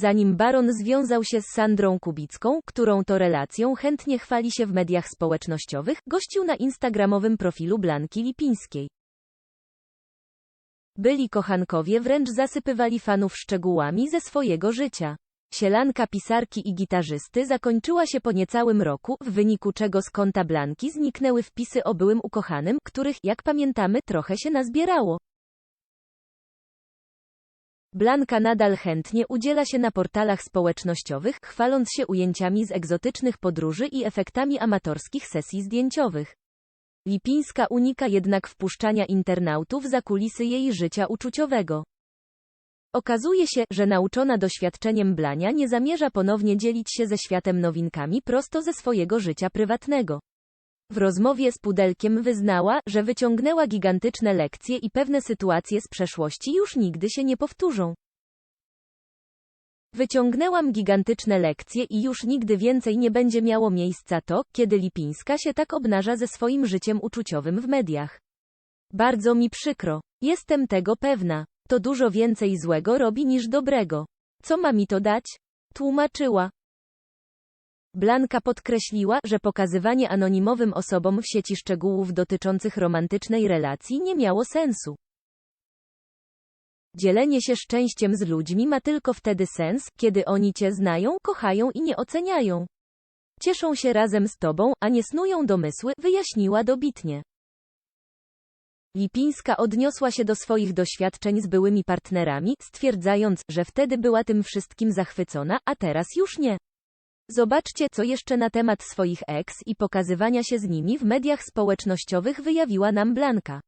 Zanim Baron związał się z Sandrą Kubicką, którą to relacją chętnie chwali się w mediach społecznościowych, gościł na instagramowym profilu Blanki Lipińskiej. Byli kochankowie wręcz zasypywali fanów szczegółami ze swojego życia. Sielanka pisarki i gitarzysty zakończyła się po niecałym roku, w wyniku czego z konta Blanki zniknęły wpisy o byłym ukochanym, których, jak pamiętamy, trochę się nazbierało. Blanka nadal chętnie udziela się na portalach społecznościowych, chwaląc się ujęciami z egzotycznych podróży i efektami amatorskich sesji zdjęciowych. Lipińska unika jednak wpuszczania internautów za kulisy jej życia uczuciowego. Okazuje się, że nauczona doświadczeniem Blania nie zamierza ponownie dzielić się ze światem nowinkami prosto ze swojego życia prywatnego. W rozmowie z Pudelkiem wyznała, że wyciągnęła gigantyczne lekcje i pewne sytuacje z przeszłości już nigdy się nie powtórzą. Wyciągnęłam gigantyczne lekcje i już nigdy więcej nie będzie miało miejsca to, kiedy Lipińska się tak obnaża ze swoim życiem uczuciowym w mediach. Bardzo mi przykro. Jestem tego pewna. To dużo więcej złego robi niż dobrego. Co ma mi to dać? Tłumaczyła. Blanka podkreśliła, że pokazywanie anonimowym osobom w sieci szczegółów dotyczących romantycznej relacji nie miało sensu. Dzielenie się szczęściem z ludźmi ma tylko wtedy sens, kiedy oni cię znają, kochają i nie oceniają. Cieszą się razem z tobą, a nie snują domysły, wyjaśniła dobitnie. Lipińska odniosła się do swoich doświadczeń z byłymi partnerami, stwierdzając, że wtedy była tym wszystkim zachwycona, a teraz już nie. Zobaczcie, co jeszcze na temat swoich ex i pokazywania się z nimi w mediach społecznościowych wyjawiła nam Blanka.